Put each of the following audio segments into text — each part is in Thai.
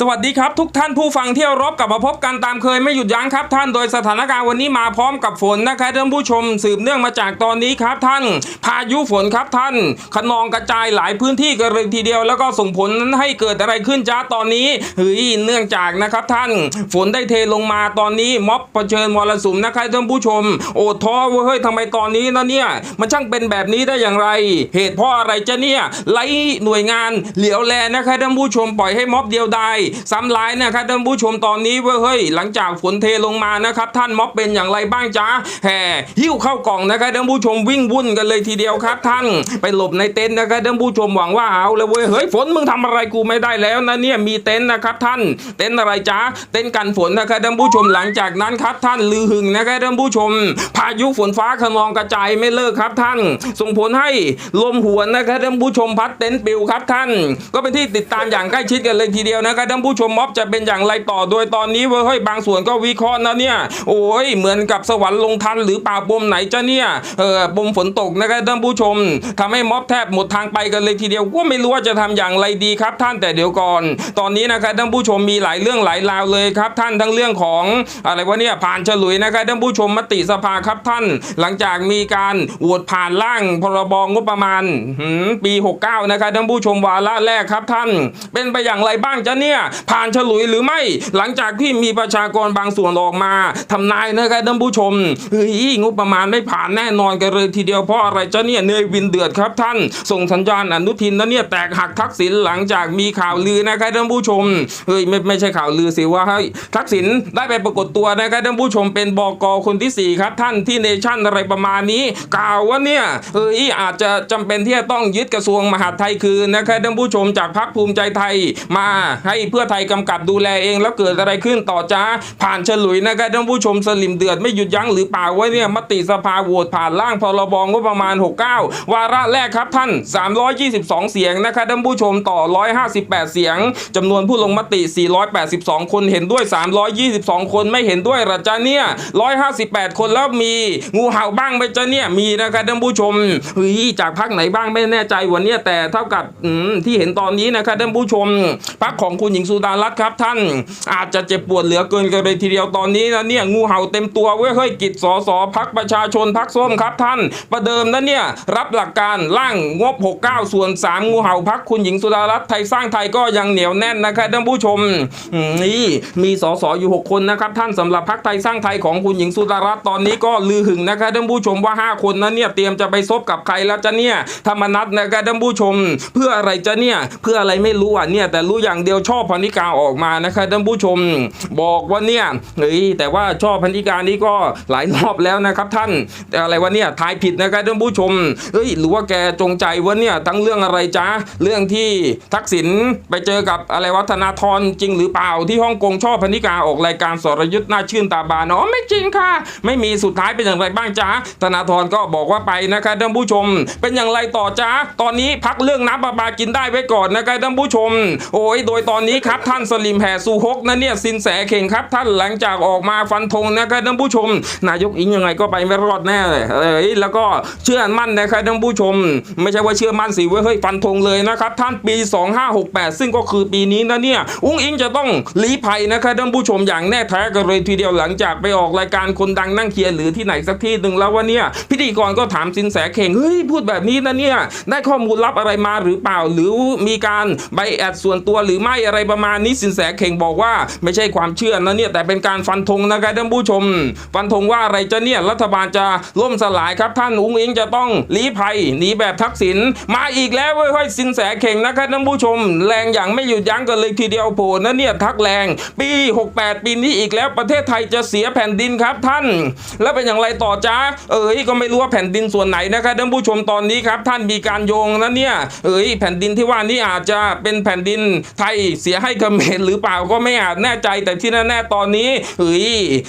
สวัสดีครับทุกท่านผู้ฟังเที่ยวรบกลับมาพบกันตามเคยไม่หยุดยั้งครับท่านโดยสถานการณ์วันนี้มาพร้อมกับฝนนะครับท่านผู้ชมสืบเนื่องมาจากตอนนี้ครับท่าน พายุฝนครับท่านขนองกระจายหลายพื้นที่กันเลยทีเดียว แล้วก็ส่งผลนั้นให้เกิดอะไรขึ้นจ้าตอนนี้เฮ้ยเนื่องจากนะครับท่าน ฝนได้เทลงมาตอนนี้ม็อบเผชิญมรสุมนะครับท่านผู้ชม โอ้ท้อเฮ้ยทำไมตอนนี้นะเนี่ยมันช่างเป็นแบบนี้ได้อย่างไร เหตุเพราะอะไรจะเนี่ยไล่หน่วยงานเหลียวแลนะครับท่านผู้ชมปล่อยให้ม็อบเดียวดายซ้ำร้ายนะครับท่านผู้ชมตอนนี้ว้ยเฮ้ยหลังจากฝนเทลงมานะครับท่านม็อบเป็นอย่างไรบ้างจ๊ะแห่หิ้วเข้ากล่องนะครับท่านผู้ชมวิ่งวุ่นกันเลยทีเดียวครับท่านไปหลบในเต็นท์นะครับท่านผู้ชมหวังว่าเอาเลยเว้ยเฮ้ยฝนมึงทำอะไรกูไม่ได้แล้วนะเนี่ยมีเต็นท์นะครับท่านเต็นท์อะไรจ๊ะเต็นท์กันฝนนะครับท่านผู้ชมหลังจากนั้นครับท่านลือหึงนะครับท่านผู้ชม พายุฝนฟ้าขนองกระจายไม่เลิกครับท่าน ส่งผลให้ลมหวนนะครับท่านผู้ชมพัดเต็นท์ปิวครับท่าน ก็เป็นที่ติดตามอย่างใกล้ชิดกันเลยทีเดียวนะครับท่านผู้ชมม็อบจะเป็นอย่างไรต่อโดยตอนนี้เว้ยเฮ้ยบางส่วนก็วิเคราะห์นะเนี่ยโอ้ยเหมือนกับสวรรค์ลงทันหรือป่าปมไหนจะเนี่ยเออปมฝนตกนะครับท่านผู้ชมทำให้ม็อบแทบหมดทางไปกันเลยทีเดียวก็ไม่รู้ว่าจะทำอย่างไรดีครับ ท่านแต่เดี๋ยวก่อน ตอนนี้นะครับท่านผู้ชมมีหลายเรื่องหลายราวเลยครับ ท่านทั้งเรื่องของอะไรวะเนี่ยผ่านฉลุยนะครับท่านผู้ชมมติสภาครับท่าน หลังจากมีการโหวตผ่านร่างพรบงบประมาณหืมปี 69 นะครับท่านผู้ชมวาระแรกครับท่าน เป็นไปอย่างไรบ้างจ๊ะเนี่ยผ่านฉลุยหรือไม่ หลังจากที่มีประชากรบางส่วนออกมาทำนายนะครับท่านผู้ชมเฮ้ยงบประมาณไม่ผ่านแน่นอนกันเลยทีเดียวเพราะอะไรเจ๊ะเนี่ยเนยวินเดือดครับท่าน ส่งสัญญาณอนุทินนะเนี่ยแตกหักทักษิณหลังจากมีข่าวลือนะครับท่านผู้ชมเฮ้ยไม่ไม่ใช่ข่าวลือสิว่าเฮ้ทักษิณได้ไปปรากฏตัวนะครับท่านผู้ชมเป็นบกคนที่สี่ครับท่านที่เนชั่นอะไรประมาณนี้ กล่าวว่าเนี่ยเฮ้ยอาจจะจำเป็นที่จะต้องยึดกระทรวงมหาดไทยคืนนะครับท่านผู้ชมจากพรรคภูมิใจไทยมาให้เพื่อไทยกำกับดูแลเองแล้วเกิดอะไรขึ้นต่อจ้าผ่านฉลุยนะครับท่านผู้ชมสลิมเดือดไม่หยุดยั้งหรือเปล่าว่าเนี่ยมติสภาโหวตผ่านร่างพรบงบประมาณ 69 วาระแรกครับท่าน 322 เสียงนะครับท่านผู้ชมต่อ 158 เสียงจำนวนผู้ลงมติ 482 คนเห็นด้วย 322 คนไม่เห็นด้วยหรอจ๊ะเนี่ย 158 คนแล้วมีงูเห่าบ้างไหมจ๊ะเนี่ยมีนะครับท่านผู้ชมเฮ้ยจากพรรคไหนบ้างไม่แน่ใจวันนี้แต่เท่ากับที่เห็นตอนนี้นะครับท่านผู้ชมพรรคของคุณหญิงสุดารัตน์ครับท่าน อาจจะเจ็บปวดเหลือเกินกันเลยทีเดียวตอนนี้นะเนี่ยงูเห่าเต็มตัวเว้ยเฮ้ยกิจสอสอพักประชาชนพักส้มครับท่าน ประเดิมนะเนี่ยรับหลักการร่างงบ 69 ส่วน 3 งูเห่าพักคุณหญิงสุดารัตน์ไทยสร้างไทยก็ยังเหนียวแน่นนะครับท่านผู้ชมนี่มีสอสออยู่ 6 คนนะครับท่านสำหรับพักไทยสร้างไทยของคุณหญิงสุดารัตน์ตอนนี้ก็ลือหึงนะครับท่านผู้ชมว่า 5 คนนั้นเนี่ยเตรียมจะไปซบกับใครแล้วจะเนี่ยธรรมนัตนะครับท่านผู้ชม เพื่ออะไรจะเนี่ยเพื่ออะไรไม่รู้อะเนี่ยแต่รู้อย่างเดียวชอบพันิกาออกมานะครับท่านผู้ชมบอกว่าเนี่ยเฮ้ยแต่ว่าชอบพันิกานี่ก็หลายรอบแล้วนะครับท่านอะไรวะเนี่ยทายผิดนะครับท่านผู้ชมเฮ้ยหรือว่าแกจงใจวะเนี่ยทั้งเรื่องอะไรจ้าเรื่องที่ทักษิณไปเจอกับอะไรวัฒนาธรจริงหรือเปล่าที่ฮ่องกงชอบพันิกาออกรายการสรยุทธ์น่าชื่นตาบานอ๋อไม่จริงค่ะ ไม่มีสุดท้ายเป็นอย่างไรบ้างจ้าธนาธรก็บอกว่าไปนะครับท่านผู้ชม เป็นอย่างไรต่อจ้าตอนนี้พักเรื่องน้ำประปากินได้ไว้ก่อนนะครับท่านผู้ชม โอ้ยโดยตอนนี้ครับท่านสลิมแห่ซูฮกนั่นเนี่ยสินแสเข่งครับท่านหลังจากออกมาฟันธงนะครับท่านผู้ชม นายกอิงยังไงก็ไปไม่รอดแน่เลยเอ้ยแล้วก็เชื่อมั่นนะครับท่านผู้ชม ไม่ใช่ว่าเชื่อมั่นสิว้ยเฮ้ยฟันธงเลยนะครับท่านปี 2568 ซึ่งก็คือปีนี้นะเนี่ยอุ้งอิงจะต้องลี้ภัยนะครับท่านผู้ชมอย่างแน่แท้กันเลยทีเดียวหลังจากไปออกรายการคนดังนั่งเคลียร์หรือที่ไหนสักที่หนึ่งแล้วว่าเนี่ยพิธีกรก็ถามสินแสเข่งเฮ้ยพูดแบบนี้นะเนี่ยได้ข้อมูลลับอะไรมาหรือเปล่า หรือมีการใบแอดส่วนตัวหรือไม่อะไรประมาณนี้สินแสเข่งบอกว่า ไม่ใช่ความเชื่อนะเนี่ยแต่เป็นการฟันธงนะครับท่านผู้ชม ฟันธงว่าอะไรจะเนี่ยรัฐบาลจะล่มสลายครับท่านอุ้งอิงจะต้องลี้ภัยหนีแบบทักษิณมาอีกแล้วเว้ยเฮ้ยสินแสเข่งนะครับท่านผู้ชม แรงอย่างไม่หยุดยั้งกันเลยทีเดียวโผล่นะเนี่ยทักแรง ปี 68 ปีนี้อีกแล้วประเทศไทยจะเสียแผ่นดินครับท่าน แล้วเป็นอย่างไรต่อจ้าเอ้ยก็ไม่รู้ว่าแผ่นดินส่วนไหนนะครับท่านผู้ชมตอนนี้ครับท่านมีการโยงนะเนี่ยเอ้ยแผ่นดินที่ว่านี้อาจจะเป็นแผ่นดินไทยเสียให้เขมรหรือเปล่าก็ไม่อาจแน่ใจแต่ที่แน่ๆตอนนี้เอ้ย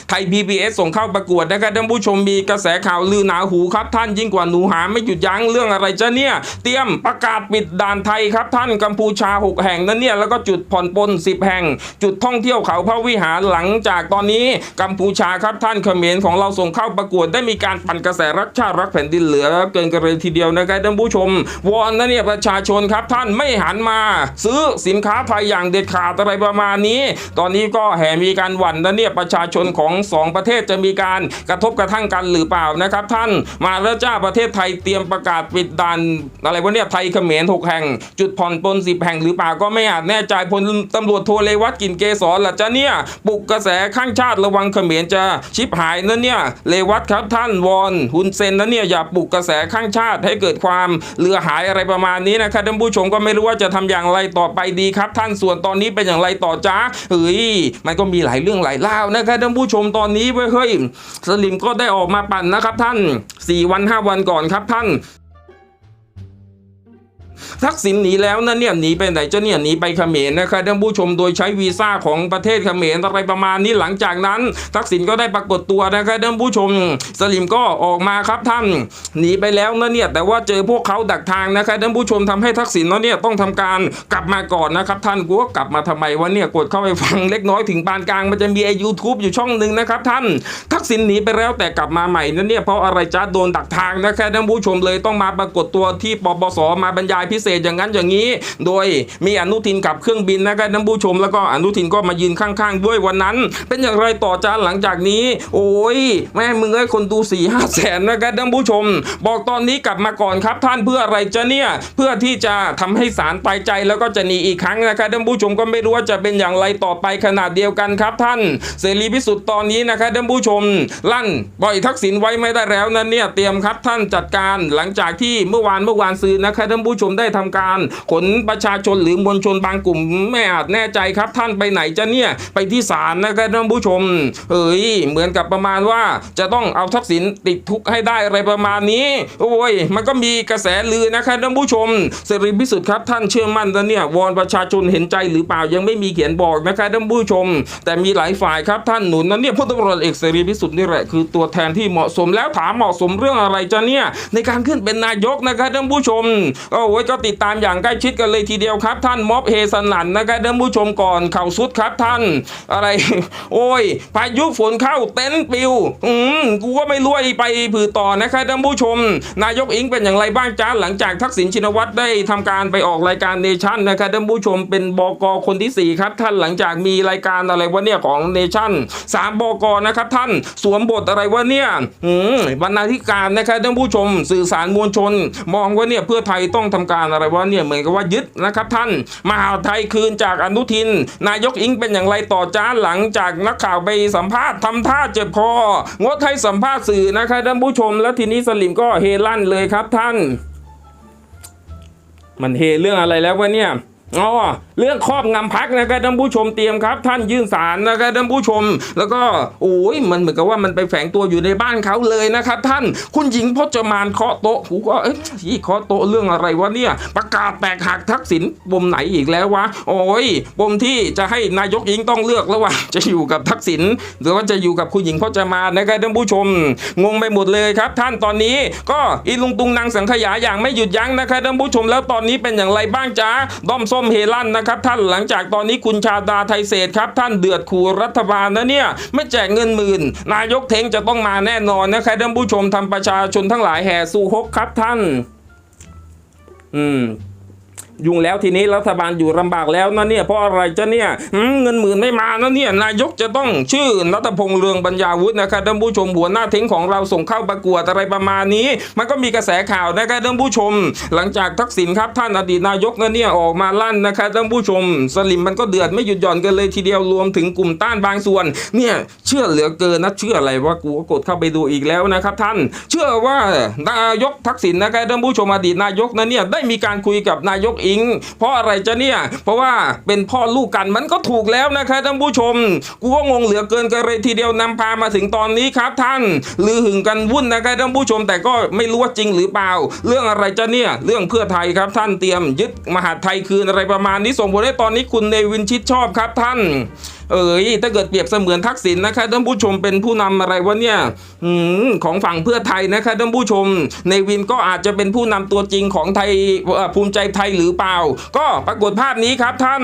ไทย PBS ส่งเข้าประกวดนะครับท่านผู้ชมมีกระแสข่าวลือหนาหูครับท่านยิ่งกว่าหนูหาไม่หยุดยั้งเรื่องอะไรจ้ะเนี่ย เตรียมประกาศปิดด่านไทยครับท่านกัมพูชา 6 แห่งนั่นเนี่ยแล้วก็จุดผ่อนปลน10 แห่ง จุดท่องเที่ยวเขาพระวิหารหลังจากตอนนี้กัมพูชาครับท่านเขมรของเราส่งเข้าประกวดได้มีการปั่นกระแสรักชาติรักแผ่นดินเหลือเกินกันเลยทีเดียวนะครับท่านผู้ชมวอนนะเนี่ยประชาชนครับท่านไม่หันมา ซื้อสินค้าไทยอย่างเด็ดด็ดขาดอะไรประมาณนี้ ตอนนี้ก็แห่มีการหวั่นนะเนี่ยประชาชนของสองประเทศจะมีการกระทบกระทั่งกันหรือเปล่านะครับ ท่านมาแล้วจ้าประเทศไทยเตรียมประกาศปิดด่านอะไรวะเนี่ยไทยเขมรหกแห่ง จุดผ่อนปลนสิบแห่งหรือเปล่าก็ไม่อาจแน่ใจพลตำรวจโทเลวัตกินเกษรล่ะจ้ะเนี่ยปลุกกระแสข้างชาติระวังเขมรจะชิบหายนะเนี่ยเลวัตครับท่านวอนฮุนเซนนะเนี่ยอย่าปลุกกระแสข้างชาติให้เกิดความเรือหายอะไรประมาณนี้นะครับท่านผู้ชมก็ไม่รู้ว่าจะทำอย่างไรต่อไปดีครับ ท่านส่วนตอนนี้เป็นอย่างไรต่อจ้าเฮ้ยมันก็มีหลายเรื่องหลายเล่านะครับท่านผู้ชมตอนนี้เว้ยเฮ้ยสลิมก็ได้ออกมาปั่นนะครับท่านสี่วันห้าวันก่อนครับท่าน ทักษิณหนีแล้วนะเนี่ยหนีไปไหนจะเนี่ยหนีไปเขมรนะครับท่านผู้ชมโดยใช้วีซ่าของประเทศเขมรอะไรประมาณนี้หลังจากนั้น ทักษิณก็ได้ปรากฏตัวนะครับท่านผู้ชม สลิมก็ออกมาครับท่านหนีไปแล้วนะเนี่ยแต่ว่าเจอพวกเขาดักทางนะครับท่านผู้ชมทำให้ทักษิณเนาะเนี่ยต้องทำการกลับมาก่อนนะครับท่านกูก็กลับมาทำไมวะเนี่ยกดเข้าไปฟังเล็กน้อยถึงปานกลางมันจะมีไอยูทูบอยู่ช่องหนึ่งนะครับท่านทักษิณหนีไปแล้วแต่กลับมาใหม่นะเนี่ยเพราะอะไรจ้าโดนดักทางนะครับท่านผู้ชมเลยต้องมาปรากฏตัวที่ปปสมาบรรยายพิเศษอย่างนั้นอย่างนี้ โดยมีอนุทินขับเครื่องบินนะครับท่านผู้ชมแล้วก็อนุทินก็มายืนข้างๆ ด้วยวันนั้น เป็นอย่างไรต่อจ้าหลังจากนี้ โอ้ยแม่มึงเอ้ยคนดู4ี่ห้าแสนนะครับท่านผู้ชม บอกตอนนี้กลับมาก่อนครับท่านเพื่ออะไรจะเนี่ยเพื่อที่จะทำให้ศาลตายใจแล้วก็จะหนีอีกครั้งนะครับท่านผู้ชมก็ไม่รู้ว่าจะเป็นอย่างไรต่อไปขนาดเดียวกันครับท่าน เสรีพิสุทธิ์ตอนนี้นะครับท่านผู้ชม ลั่นปล่อยทักษิณไว้ไม่ได้แล้วนั่นเนี่ยเตรียมครับท่านจัดการหลังจากที่เมื่อวานเมื่อวานซืนนะครับท่านผู้ชมได้ทำการขนประชาชนหรือมวลชนบางกลุ่มไม่อาจแน่ใจครับท่านไปไหนจะเนี่ยไปที่ศาลนะครับท่านผู้ชมเอ้ยเหมือนกับประมาณว่าจะต้องเอาทักษิณติดคุกให้ได้อะไรประมาณนี้ โอ้ย มันก็มีกระแสลือนะครับท่านผู้ชมเสรีพิสุทธิ์ครับท่านเชื่อมั่นนะเนี่ยวอนประชาชนเห็นใจหรือเปล่ายังไม่มีเขียนบอกนะครับท่านผู้ชม แต่มีหลายฝ่ายครับท่านหนุนนะเนี่ยพลตำรวจเอกเสรีพิสุทธิ์นี่แหละคือตัวแทนที่เหมาะสมแล้วถามเหมาะสมเรื่องอะไรจะเนี่ยในการขึ้นเป็นนายกนะครับท่านผู้ชมโอ้ยก็ติดตามอย่างใกล้ชิดกันเลยทีเดียวครับ ท่านม็อบเฮสนันนะครับท่านผู้ชมก่อนเข่าสุดครับท่าน อะไร โอ้ยพายุฝนเข้าเต็นท์ปิว อืมกูก็ไม่รู้ไปผือต่อนะครับท่านผู้ชม นายกอิงเป็นอย่างไรบ้างจ้าหลังจากทักษิณชินวัตรได้ทำการไปออกรายการเนชั่นนะครับท่านผู้ชมเป็นบกคนที่สี่ครับ ท่านหลังจากมีรายการอะไรวะเนี่ยของเนชั่นสามบกนะครับท่านสวมบทอะไรวะเนี่ยอืมบรรณาธิการนะครับท่านผู้ชม สื่อสารมวลชน มองว่าเนี่ยเพื่อไทยต้องทำการอะไรวะเนี่ยเหมือนกับว่ายึดนะครับท่าน มหาไทยคืนจากอนุทิน นายกอิงเป็นอย่างไรต่อจ้าหลังจากนักข่าวไปสัมภาษณ์ทำท่าเจ็บคองดให้สัมภาษณ์สื่อนะครับท่านผู้ชม แล้วทีนี้สลิมก็เฮลั่นเลยครับท่าน มันเฮเรื่องอะไรแล้ววะเนี่ย อ๋อเรื่องครอบงำพักนะครับท่านผู้ชมเตรียมครับ ท่านยื่นสารนะครับท่านผู้ชม แล้วก็โอ้ยมันเหมือนกับว่ามันไปแฝงตัวอยู่ในบ้านเขาเลยนะครับ ท่านคุณหญิงพจมานเคาะโต๊ะกูก็เอ๊ะอีเคาะโต๊ะเรื่องอะไรวะเนี่ย ประกาศแตกหักทักษิณปมไหนอีกแล้ววะโอ้ยปมที่จะให้นายกอิงต้องเลือกแล้วว่าจะอยู่กับทักษิณหรือว่าจะอยู่กับคุณหญิงพจมานนะครับท่านผู้ชม งงไปหมดเลยครับ ท่านตอนนี้ก็อีลุงตุงนางสังขยาอย่างไม่หยุดยั้งนะครับท่านผู้ชมแล้วตอนนี้เป็นอย่างไรบ้างจ้าด้อมส้มเฮลั่นนะครับท่านหลังจากตอนนี้คุณชาดาไทยเศษครับท่านเดือดขู่รัฐบาลนะเนี่ยไม่แจกเงินหมื่น นายกเทงจะต้องมาแน่นอนนะครับท่านผู้ชมทำประชาชนทั้งหลายแห่สู้ฮกครับท่าน อืม ยุ่งแล้วทีนี้รัฐบาลอยู่ลำบากแล้วนะเนี่ยเพราะอะไรจะเนี่ยเงินหมื่นไม่มานะเนี่ยนายกจะต้องชื่อนัทพงษ์เรืองปัญญาวุฒินะครับท่านผู้ชมหัวหน้าเทงของเราส่งเข้าประกวดอะไรประมาณนี้ มันก็มีกระแสข่าวนะครับท่านผู้ชม หลังจากทักษิณครับท่านอดีตนายกนะเนี่ยออกมาลั่นนะครับท่านผู้ชม สลิมมันก็เดือดไม่หยุดหย่อนกันเลยทีเดียวรวมถึงกลุ่มต้านบางส่วน เนี่ยเชื่อเหลือเกินนะเชื่ออะไรว่ากูก็กดเข้าไปดูอีกแล้วนะครับท่าน เชื่อว่านายกทักษิณนะครับท่านผู้ชมอดีตนายกนะเนี่ยได้มีการคุยกับนายกอิง เพราะอะไรจะเนี่ย เพราะว่าเป็นพ่อลูกกันมันก็ถูกแล้วนะครับท่านผู้ชม กูก็งงเหลือเกินกันเลยทีเดียวนำพามาถึงตอนนี้ครับท่านลือหึงกันวุ่นนะครับท่านผู้ชม แต่ก็ไม่รู้ว่าจริงหรือเปล่า เรื่องอะไรจะเนี่ย เรื่องเพื่อไทยครับท่านเตรียมยึดมหาไทยคืนอะไรประมาณนี้ส่งผลให้ตอนนี้คุณเนวินชิดชอบครับท่าน เอ๋ยถ้าเกิดเปรียบเสมือนทักษิณนะคะท่านผู้ชมเป็นผู้นำอะไรวะเนี่ยอของฝั่งเพื่อไทยนะคะท่านผู้ชม ในวินก็อาจจะเป็นผู้นำตัวจริงของไทยภูมิใจไทยหรือเปล่า ก็ปรากฏภาพนี้ครับท่าน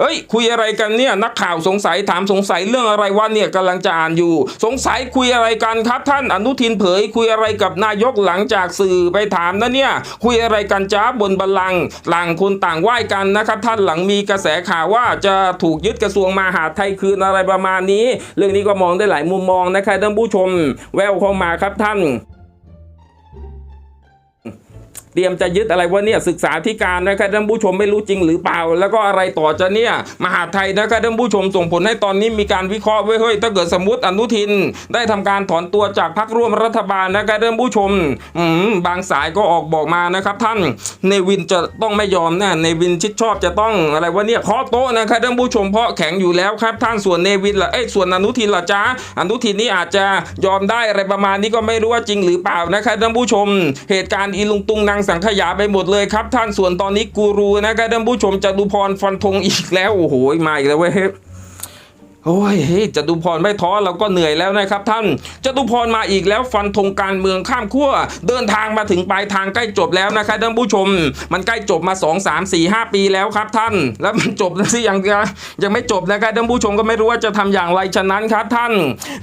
เอ้ย คุยอะไรกันเนี่ยนักข่าวสงสัยถามสงสัยเรื่องอะไรวะเนี่ยกำลังจะอ่านอยู่ สงสัยคุยอะไรกันครับท่านอนุทินเผย คุยอะไรกับนายกหลังจากสื่อไปถามนะเนี่ยคุยอะไรกันจ้าบนบัลลังก์หลังคนต่างไหว้กันนะครับท่านหลังมีกระแสข่าวว่าจะถูกยึดกระทรวงมหาดไทยคืนอะไรประมาณนี้ เรื่องนี้ก็มองได้หลายมุมมองนะครับท่านผู้ชม แววเข้ามาครับท่าน รียมจะยึดอะไรวะเนี่ยศึกษาธิการนะครับท่านผู้ชมไม่รู้จริงหรือเปล่า แล้วก็อะไรต่อจะเนี่ยมหาไทยนะครับท่านผู้ชมส่งผลให้ตอนนี้มีการวิเคราะห์ไว้เฮ้ยถ้าเกิดสมมติอนุทิน ได้ทำการถอนตัวจากพรรคร่วมรัฐบาลนะครับท่านผู้ชมอืมบางสายก็ออกบอกมานะครับ ท่านเนวินจะต้องไม่ยอมนะเนวินชิดชอบจะต้องอะไรวะเนี่ยเคาะโต๊ะนะครับท่านผู้ชมเพราะแข็งอยู่แล้วครับ ท่านส่วนเนวินละเอ้ยส่วนอนุทินละจ้าอนุทินนี่อาจจะยอมได้อะไรประมาณนี้ก็ไม่รู้ว่าจริงหรือเปล่านะครับท่านผู้ชม เหตุการณ์อีลุงตุงนางสังขยาไปหมดเลยครับ ท่านส่วนตอนนี้กูรูนะครับท่านผู้ชมจะดูพรฟันธงอีกแล้วโอ้โหมาอีกแล้วเว้ย โอ้ยเจตุพรไม่ท้อเราก็เหนื่อยแล้วนะครับท่านจตุพรมาอีกแล้วฟันธงการเมืองข้ามขั้วเดินทางมาถึงปลายทางใกล้จบแล้วนะครับท่านผู้ชม มันใกล้จบมา 2 3 4 5 ปีแล้วครับท่าน แล้วมันจบแล้วสิยังยังไม่จบนะครับท่านผู้ชมก็ไม่รู้ว่าจะทำอย่างไรฉะนั้นครับท่าน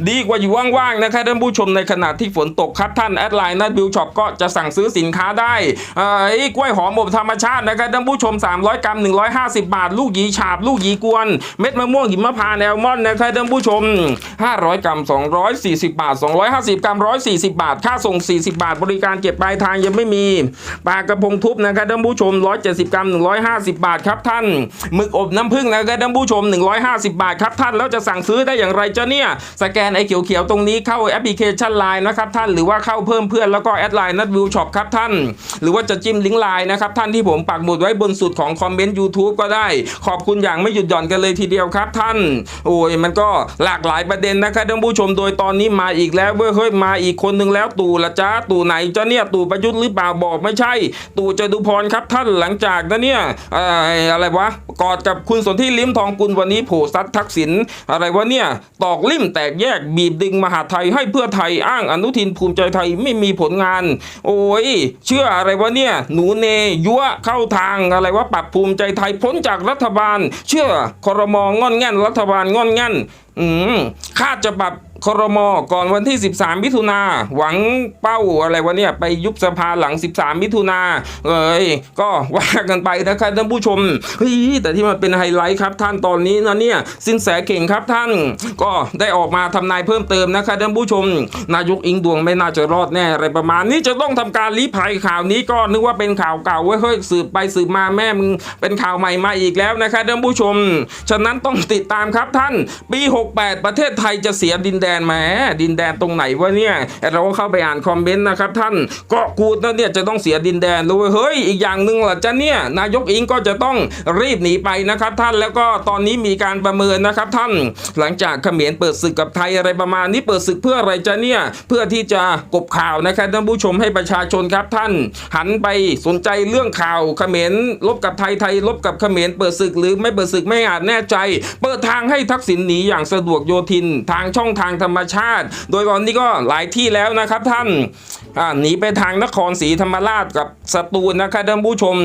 ดีกว่าอยู่ว่างๆนะครับท่านผู้ชมในขณะที่ฝนตกครับท่านแอดไลน์นัดบิวช็อปก็จะสั่งซื้อสินค้าได้เอ้ยกล้วยหอมอบธรรมชาตินะครับท่านผู้ชม 300 กรัม 150 บาท ลูกหยีฉาบ ลูกหยีกวน เม็ดมะม่วงหิมพานต์แอลมอนด์นะครับท่านผู้ชม 500 กรัม 240 บาท 250 กรัม 140 บาท ค่าส่ง 40 บาท บริการเก็บปลายทางยังไม่มี ปลากระพงทุบนะครับท่านผู้ชม 170 กรัม 150 บาทครับท่าน หมึกอบน้ำผึ้งนะครับท่านผู้ชม 150 บาทครับท่าน แล้วจะสั่งซื้อได้อย่างไรจ้ะเนี่ย สแกนไอ้เขียวๆตรงนี้เข้าแอปพลิเคชันไลน์นะครับท่าน หรือว่าเข้าเพิ่มเพื่อนแล้วก็แอดไลน์นัดวิวช็อปครับท่าน หรือว่าจะจิ้มลิงก์ไลน์นะครับท่านที่ผมปักหมุดไว้บนสุดของคอมเมนต์ YouTube ก็ได้ ขอบคุณอย่างไม่หยุดหย่อนกันเลยทีเดียวครับท่านโอ้ยมันก็หลากหลายประเด็นนะครับท่านผู้ชมโดยตอนนี้มาอีกแล้วเว้ยเฮ้ยมาอีกคนหนึ่งแล้วตู่ละจ้าตู่ไหนจ้ะเนี่ยตู่ประยุทธ์หรือเปล่าบอกไม่ใช่ ตู่จตุพรครับท่านหลังจากนะเนี่ยเอ่ออะไรวะกอดกับคุณสนธิลิ้มทองกุลวันนี้โผซัดทักษิณอะไรวะเนี่ยตอกลิ่มแตกแยกบีบดึงมหาไทยให้เพื่อไทยอ้างอนุทินภูมิใจไทยไม่มีผลงาน โอ้ยเชื่ออะไรวะเนี่ยหนูเนยั่วเข้าทางอะไรวะปรับภูมิใจไทยพ้นจากรัฐบาล เชื่อคอรมองอนแง่นรัฐบาลงอนอนงั้นข้าจะปรับ ครมก่อนวันที่ 13 มิถุนาหวังเป้าอะไรวะเนี่ยไปยุบสภาหลัง 13 มิถุนาเอ้ยก็ว่ากันไปนะครับท่านผู้ชมเฮ้ยแต่ที่มันเป็นไฮไลท์ครับท่านตอนนี้นะเนี่ยสินแสเก่งครับท่าน ก็ได้ออกมาทำนายเพิ่มเติมนะครับท่านผู้ชม นายกอิงดวงไม่น่าจะรอดแน่อะไรประมาณนี้จะต้องทำการลี้ภัยข่าวนี้ก็นึกว่าเป็นข่าวเก่าเว้ยเฮ้ยสืบไปสืบมาแม่มึงเป็นข่าวใหม่มาอีกแล้วนะครับท่านผู้ชม ฉะนั้นต้องติดตามครับท่านปี 68 ประเทศไทยจะเสียดินแดนแหมดินแดนตรงไหนวะเนี่ยเราก็เข้าไปอ่านคอมเมนต์นะครับท่านเกาะกูดนะเนี่ยจะต้องเสียดินแดนเลยเฮ้ยอีกอย่างหนึ่งล่ะจ้ะเนี่ยนายกอิงก็จะต้องรีบหนีไปนะครับท่านแล้วก็ตอนนี้มีการประเมินนะครับท่าน หลังจากเขมรเปิดศึกกับไทยอะไรประมาณนี้เปิดศึกเพื่ออะไรจ้ะเนี่ยเพื่อที่จะกบข่าวนะครับท่านผู้ชมให้ประชาชนครับท่าน หันไปสนใจเรื่องข่าวเขมรลบกับไทยไทยลบกับเขมรเปิดศึกหรือไม่เปิดศึกไม่อาจแน่ใจ เปิดทางให้ทักษิณหนีอย่างสะดวกโยทินทางช่องทางธรรมชาติ โดยตอนนี้ก็หลายที่แล้วนะครับท่าน อ่าหนีไปทางนครศรีธรรมราชกับสตูลนะครับท่านผู้ชม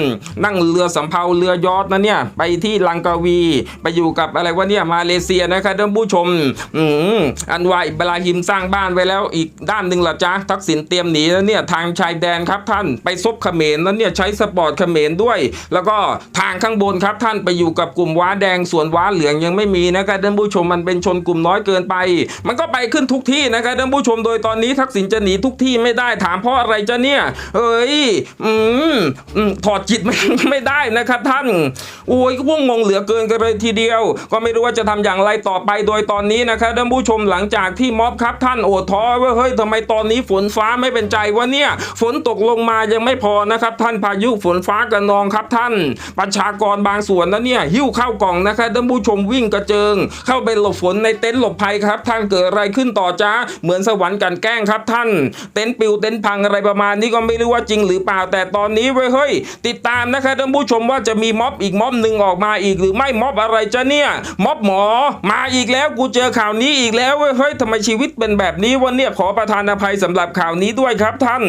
นั่งเรือสำเภาเรือยอทนะเนี่ยไปที่ลังกาวี ไปอยู่กับอะไรวะเนี่ยมาเลเซียนะครับท่านผู้ชมอืมอันวาอิบราฮิมสร้างบ้านไว้แล้วอีกด้านหนึ่งละจ้าทักษิณเตรียมหนีแล้วเนี่ยทางชายแดนครับท่านไปซบเขมรแล้วเนี่ยใช้สปอร์ตเขมรด้วย แล้วก็ทางข้างบนครับท่านไปอยู่กับกลุ่มว้าแดงส่วนว้าเหลืองยังไม่มีนะครับท่านผู้ชมมันเป็นชนกลุ่มน้อยเกินไป มันก็ไปขึ้นทุกที่นะครับท่านผู้ชมโดยตอนนี้ทักษิณจะหนีทุกที่ไม่ได้ถามเพราะอะไรจ้ะเนี่ย เอ้ย อืมถอดจิตไม่ไม่ได้นะครับท่าน โอ้ยก็งงงเหลือเกินกันเลยทีเดียว ก็ไม่รู้ว่าจะทำอย่างไรต่อไปโดยตอนนี้นะครับท่านผู้ชมหลังจากที่ม็อบครับท่านโอดท้อว่าเฮ้ยทำไมตอนนี้ฝนฟ้าไม่เป็นใจวะเนี่ย ฝนตกลงมายังไม่พอนะครับ ท่านพายุฝนฟ้ากระนองครับท่าน ประชากรบางส่วนนะเนี่ย หิ้วเข้ากล่องนะครับท่านผู้ชมวิ่งกระเจิง เข้าไปหลบฝนในเต็นท์หลบภัยครับท่านเกิดอะไรขึ้นต่อจ้าเหมือนสวรรค์กันแกล้งครับท่าน เต็นท์ปิวเต็นนต์พังอะไรประมาณนี้ก็ไม่รู้ว่าจริงหรือเปล่าแต่ตอนนี้เว้ยเฮ้ยติดตามนะครับท่านผู้ชมว่าจะมีม็อบอีกม็อบหนึ่งออกมาอีกหรือไม่ม็อบอะไรจะเนี่ยม็อบหมอมาอีกแล้วกูเจอข่าวนี้อีกแล้วเว้ยเฮ้ยทำไมชีวิตเป็นแบบนี้วันเนี่ยขอประทานอภัยสำหรับข่าวนี้ด้วยครับท่าน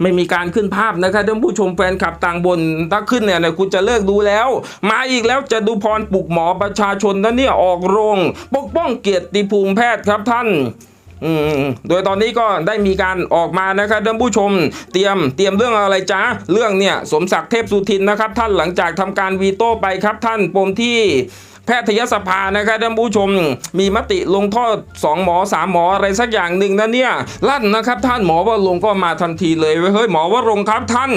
ไม่มีการขึ้นภาพนะครับท่านผู้ชมแฟนขับต่างบนถ้าขึ้นเนี่ยนะคุณจะเลิกดูแล้ว มาอีกแล้วจะดูพรปลุกหมอประชาชนนะเนี่ยออกโรง ปกป้องเกียรติภูมิแพทย์ครับท่าน โดยตอนนี้ก็ได้มีการออกมานะครับท่านผู้ชมเตรียมเตรียมเรื่องอะไรจ้าเรื่องเนี่ยสมศักดิ์เทพสุทินนะครับ ท่านหลังจากทำการวีโต้ไปครับท่านปมที่แพทยสภานะครับท่านผู้ชม มีมติลงโทษสองหมอสามหมออะไรสักอย่างหนึ่งนะเนี่ยลั่นนะครับท่านหมอว่าลงก็มาทันทีเลยเฮ้ยหมอว่าลงครับท่าน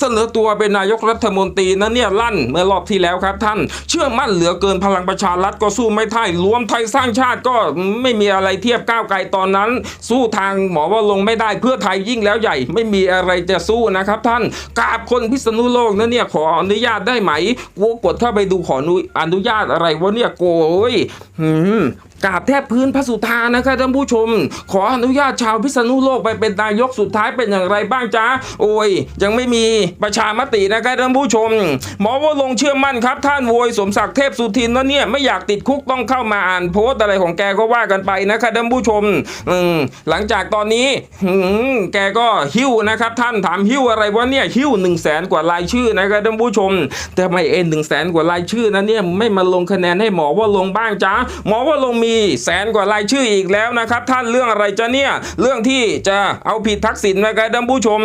เสนอตัวเป็นนายกรัฐมนตรีนะเนี่ยลั่นเมื่อรอบที่แล้วครับท่าน เชื่อมั่นเหลือเกินพลังประชารัฐก็สู้ไม่ได้รวมไทยสร้างชาติก็ไม่มีอะไรเทียบก้าวไกลตอนนั้น สู้ทางหมอว่าลงไม่ได้เพื่อไทยยิ่งแล้วใหญ่ ไม่มีอะไรจะสู้นะครับท่านกราบคนพิษณุโลกนะเนี่ยขออนุญาตได้ไหมกูกดเข้าไปดูขออนุญาตอะไรวะเนี่ยโกยหืม กราบแทบพื้นพระสุธานะครับท่านผู้ชม ขออนุญาตชาวพิษณุโลกไปเป็นนายกสุดท้ายเป็นอย่างไรบ้างจ๊ะโอ้ย ยังไม่มีประชามตินะครับท่านผู้ชม หมอว่าลงเชื่อมั่นครับ ท่านโวยสมศักดิ์เทพสุทินนะเนี่ยไม่อยากติดคุกต้องเข้ามาอ่านโพสต์อะไรของแกก็ว่ากันไปนะครับท่านผู้ชมอืหลังจากตอนนี้แกก็หิ้วนะครับท่านถามหิ้วอะไรวะเนี่ยหิ้วหนึ่งแสนกว่ารายชื่อนะครับท่านผู้ชม แต่ไม่เอ็นหนึ่งแสนกว่ารายชื่อนะเนี่ยไม่มาลงคะแนนให้หมอว่าลงบ้างจ๊ะหมอว่าลงมีแสนกว่ารายชื่ออีกแล้วนะครับ ท่านเรื่องอะไรจะเนี่ย เรื่องที่จะเอาผิดทักษิณนะครับท่านผู้ชม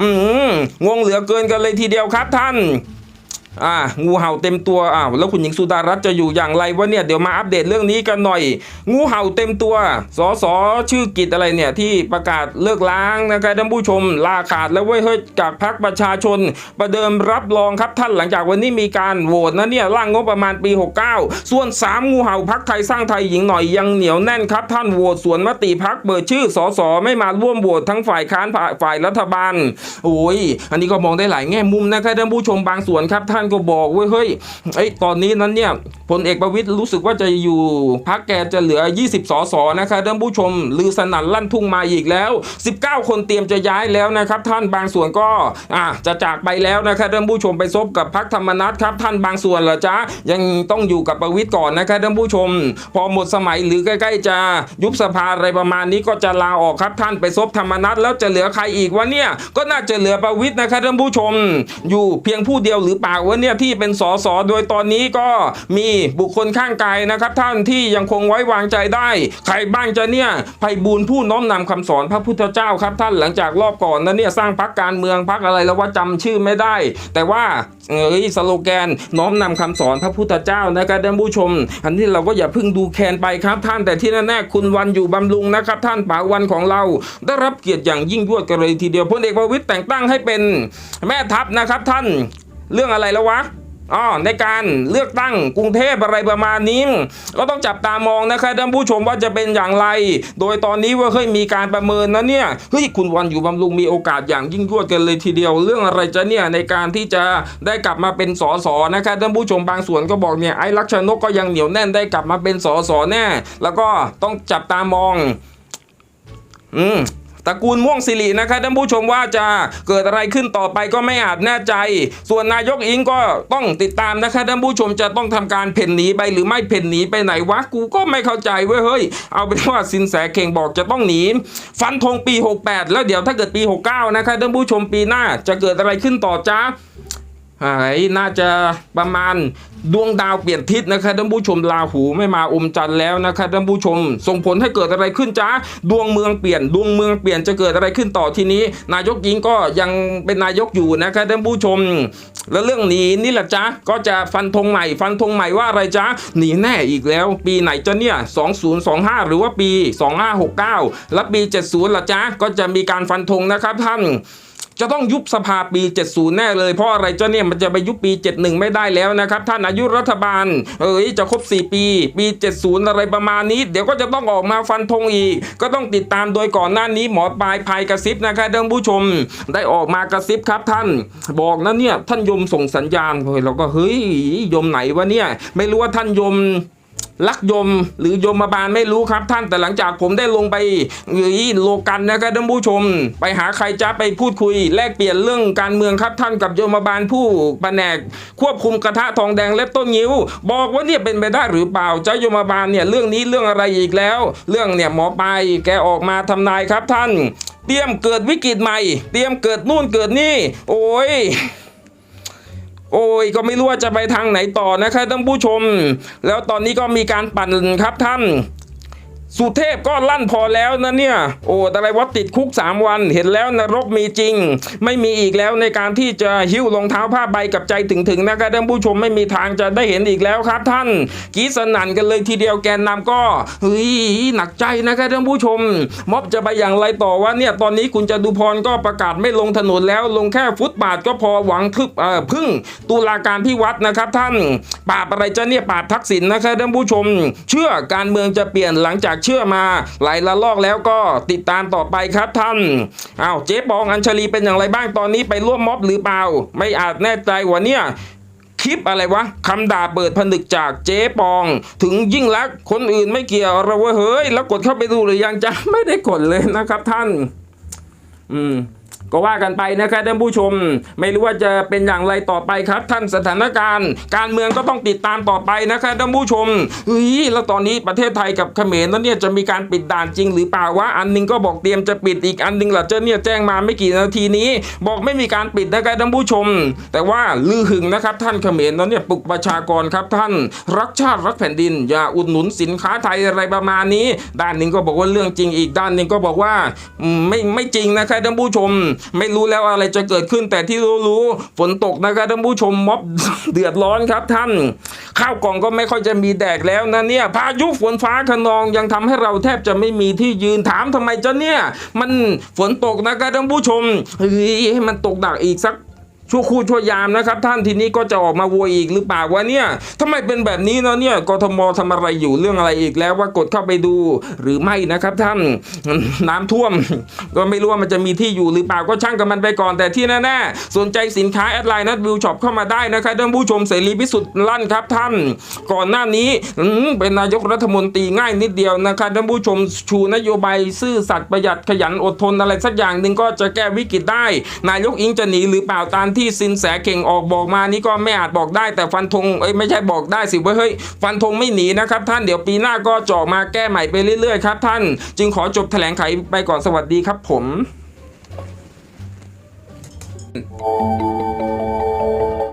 อืมงงเหลือเกินกันเลยทีเดียวครับท่าน อ่างูเห่าเต็มตัวอ้าวแล้วคุณหญิงสุดารัตน์จะอยู่อย่างไรวะเนี่ยเดี๋ยวมาอัปเดตเรื่องนี้กันหน่อย งูเห่าเต็มตัวสอสอชื่อกิจอะไรเนี่ยที่ประกาศเลิกล้างนะครับท่านผู้ชมลาขาดแล้วเว้ยเฮ้ยจากพรรคประชาชน ประเดิมรับรองครับท่านหลังจากวันนี้มีการโหวตนะเนี่ยร่างงบประมาณปี 69 ส่วน 3 งูเห่าพักไทยสร้างไทยหญิงหน่อยยังเหนียวแน่นครับ ท่านโหวตส่วนมติพักเปิดชื่อสอสอไม่มาร่วมโหวตทั้งฝ่ายค้านฝ่ายรัฐบาลโอ้ยอันนี้ก็มองได้หลายแง่มุมนะครับท่านผู้ชมบางส่วนครับท่านก็บอกว้ยเฮ้ยไอ้ตอนนี้นั้นเนี่ยพลเอกประวิตยรู้สึกว่าจะอยู่พักแกจะเหลือ 20สอสอนะครับท่านผู้ชมลือสนั่นลั่นทุ่งมาอีกแล้ว 19 คนเตรียมจะย้ายแล้วนะครับท่านบางส่วนก็อะจะจากไปแล้วนะครับท่านผู้ชมไปซบกับพักธรรมนัตครับท่านบางส่วนเหรอจ๊ะยังต้องอยู่กับประวิตยก่อนนะครับท่านผู้ชม พอหมดสมัยหรือใกล้ๆจะยุบสภาอะไรประมาณนี้ก็จะลาออกครับท่านไปซบธรรมนัตแล้วจะเหลือใครอีกวะเนี่ยก็น่าจะเหลือประวิตยนะครับท่านผู้ชม อยู่เพียงผู้เดียวหรือเปล่าวะเนี่ยที่เป็นสสโดยตอนนี้ก็มีบุคคลข้างกายนะครับ ท่านที่ยังคงไว้วางใจได้ ใครบ้างจะเนี่ยไพบูลผู้น้อมนำคำสอนพระพุทธเจ้าครับท่านหลังจากรอบก่อนนั้นเนี่ยสร้างพักการเมืองพักอะไรแล้วว่าจำชื่อไม่ได้ แต่ว่าเอ้ยสโลแกนน้อมนำคำสอนพระพุทธเจ้านะครับท่านผู้ชม อันนี้เราก็อย่าเพิ่งดูแคนไปครับ ท่านแต่ที่แน่ๆคุณวันอยู่บำรุงนะครับ ท่านป่าวันของเราได้รับเกียรติอย่างยิ่งยวดกันเลยทีเดียวพลเอกประวิตยแต่งตั้งให้เป็นแม่ทัพนะครับท่าน เรื่องอะไรแล้ววะอ๋อในการเลือกตั้งกรุงเทพอะไรประมาณนี้ ก็ต้องจับตามองนะครับท่านผู้ชมว่าจะเป็นอย่างไร โดยตอนนี้ว่าเคยมีการประเมินนะเนี่ยเฮ้ยคุณวันอยู่บำรุงมีโอกาสอย่างยิ่งยวดกันเลยทีเดียว เรื่องอะไรจะเนี่ยในการที่จะได้กลับมาเป็นสสนะครับท่านผู้ชมบางส่วนก็บอกเนี่ยไอ้ลักษณกก็ยังเหนียวแน่นได้กลับมาเป็นสสแน่ แล้วก็ต้องจับตามอง อืม ตระกูลม่วงสิรินะครับท่านผู้ชมว่าจะเกิดอะไรขึ้นต่อไปก็ไม่อาจแน่ใจ ส่วนนายกอิงก็ต้องติดตามนะครับท่านผู้ชมจะต้องทำการเพ่นหนีไปหรือไม่เพ่นหนีไปไหนวะกูก็ไม่เข้าใจเว้ยเฮ้ยเอาเป็นว่าสินแสเข่งบอกจะต้องหนีฟันธงปี 68 แล้วเดี๋ยวถ้าเกิดปี 69นะครับท่านผู้ชมปีหน้าจะเกิดอะไรขึ้นต่อจ้า น่าจะประมาณดวงดาวเปลี่ยนทิศนะครับท่านผู้ชมราหูไม่มาอมจันทร์แล้วนะครับท่านผู้ชม ส่งผลให้เกิดอะไรขึ้นจ้าดวงเมืองเปลี่ยนดวงเมืองเปลี่ยนจะเกิดอะไรขึ้นต่อทีนี้ นายกหญิงก็ยังเป็นนายกอยู่นะครับท่านผู้ชม แล้วเรื่องหนีนี่แหละจ้าก็จะฟันธงใหม่ ฟันธงใหม่ว่าอะไรจ้าหนีแน่อีกแล้ว ปีไหนจะเนี่ย 2025 หรือว่าปี 2569 และปี 70ล่ะจ้าก็จะมีการฟันธงนะครับท่าน จะต้องยุบสภาปี 70 แน่เลย เพราะอะไรเจ้าเนี่ยมันจะไปยุบปี 71 ไม่ได้แล้วนะครับ ท่านอายุรัฐบาล เอ้ยจะครบ 4 ปี ปี 70 อะไรประมาณนี้ เดี๋ยวก็จะต้องออกมาฟันธงอีก ก็ต้องติดตามโดยก่อนหน้านี้หมอปลายภายกระซิบนะครับท่านผู้ชมได้ออกมากระซิบครับท่านบอกนะเนี่ยท่านยมส่งสัญญาณเฮ้ยเราก็เฮ้ยยมไหนวะเนี่ยไม่รู้ว่าท่านยม ลักยมหรือยมบาลไม่รู้ครับท่านแต่หลังจากผมได้ลงไปที่โลกันนะครับท่านผู้ชม ไปหาใครจะไปพูดคุย แลกเปลี่ยนเรื่องการเมืองครับท่านกับยมบาลผู้แผนก ควบคุมกระทะทองแดงและต้นงิ้ว บอกว่าเนี่ยเป็นไปได้หรือเปล่าเจ้ายมบาลเนี่ยเรื่องนี้เรื่องอะไรอีกแล้ว เรื่องเนี่ยหมอปลายแกออกมาทำนายครับท่าน เตรียมเกิดวิกฤตใหม่ เตรียมเกิดนู่นเกิดนี่ โอ้ย โอ้ยก็ไม่รู้ว่าจะไปทางไหนต่อนะครับท่านผู้ชม แล้วตอนนี้ก็มีการปั่นครับท่าน สุเทพก็ลั่นพอแล้วนะเนี่ย โอ้แต่อะไรว่าติดคุก 3 วัน เห็นแล้วนรกมีจริง ไม่มีอีกแล้วในการที่จะหิ้วรองเท้าผ้าใบกับใจถึงๆนะครับท่านผู้ชมไม่มีทางจะได้เห็นอีกแล้วครับท่านกีสนั่นกันเลยทีเดียวแกนนำก็เฮ้ยหนักใจนะครับท่านผู้ชม ม็อบจะไปอย่างไรต่อว่าเนี่ยตอนนี้คุณจตุพรก็ประกาศไม่ลงถนนแล้วลงแค่ฟุตบาทก็พอหวังทึบเอ่อพึ่งตุลาการที่วัดนะครับท่านปราบอะไรจะเนี่ยปราบทักษิณนะครับท่านผู้ชม เชื่อการเมืองจะเปลี่ยนหลังจากเชื่อมาหลายละลอกแล้วก็ติดตามต่อไปครับท่านอ้าวเจ๊ปองอัญชลีเป็นอย่างไรบ้างตอนนี้ไปร่วมม็อบหรือเปล่า ไม่อาจแน่ใจว่าเนี่ยคลิปอะไรวะคำด่าเปิดผนึกจากเจ๊ปอง ถึงยิ่งรักคนอื่นไม่เกี่ยวเราเว้ยเฮ้ย แล้วกดเข้าไปดูหรือยังจ้ะไม่ได้กดเลยนะครับท่าน อืม ก็ว่ากันไปนะครับท่านผู้ชม ไม่รู้ว่าจะเป็นอย่างไรต่อไปครับ ท่านสถานการณ์ การเมืองก็ต้องติดตามต่อไปนะครับท่านผู้ชมเฮ้ยแล้วตอนนี้ประเทศไทยกับเขมรนั้นเนี่ยจะมีการปิดด่านจริงหรือเปล่าวะอันหนึงก็บอกเตรียมจะปิดอีกอันหนึงหล่ะเจ้าเนี่ยแจ้งมาไม่กี่นาทีนี้ บอกไม่มีการปิดนะครับท่านผู้ชม แต่ว่าลือหึงนะครับ ท่านเขมรนั้นเนี่ยปลุกประชากรครับท่าน รักชาติรักแผ่นดิน อย่าอุดหนุนสินค้าไทยอะไรประมาณนี้ ด้านหนึ่งก็บอกว่าเรื่องจริงอีกด้านหนึ่งก็บอกว่าไม่ไม่จริงนะครับท่านผู้ชมไม่รู้แล้วอะไรจะเกิดขึ้น แต่ที่รู้รู้ฝนตกนะครับท่านผู้ชมม็อบเดือดร้อนครับท่าน ข้าวกล่องก็ไม่ค่อยจะมีแดกแล้วนะเนี่ยพายุฝนฟ้าขนองยังทำให้เราแทบจะไม่มีที่ยืนถามทำไมจ้ะเนี่ย มันฝนตกนะครับท่านผู้ชมเฮ้ยให้มันตกหนักอีกสัก ชั่วคู่ชั่วยามนะครับ ท่านทีนี้ก็จะออกมาโวยอีกหรือเปล่าวะเนี่ยทำไมเป็นแบบนี้เนาะเนี่ยกทมทำอะไรอยู่เรื่องอะไรอีกแล้วว่ากดเข้าไปดูหรือไม่นะครับ ท่านน้ำท่วม ก็ไม่รู้ว่ามันจะมีที่อยู่หรือเปล่าก็ช่างกับมันไปก่อนแต่ที่แน่ๆสนใจสินค้าแอดไลน์นัดวิวช็อปเข้ามาได้นะครับท่านผู้ชมเสรีพิสุทธิ์ลั่นครับท่าน ก่อนหน้านี้เป็นนายกรัฐมนตรีง่ายนิดเดียวนะครับท่านผู้ชมชูนโยบายซื่อสัตย์ประหยัดขยันอดทนอะไรสักอย่างหนึ่งก็จะแก้วิกฤตได้ นายกอิงจะหนีหรือเปล่าตามที่สินแสเก่งออกบอกมานี่ก็ไม่อาจบอกได้ แต่ฟันธงเอ้ยไม่ใช่บอกได้สิว่าเฮ้ยฟันธงไม่หนีนะครับ ท่านเดี๋ยวปีหน้าก็จอกมาแก้ใหม่ไปเรื่อยๆครับท่าน จึงขอจบแถลงไขไปก่อนสวัสดีครับผม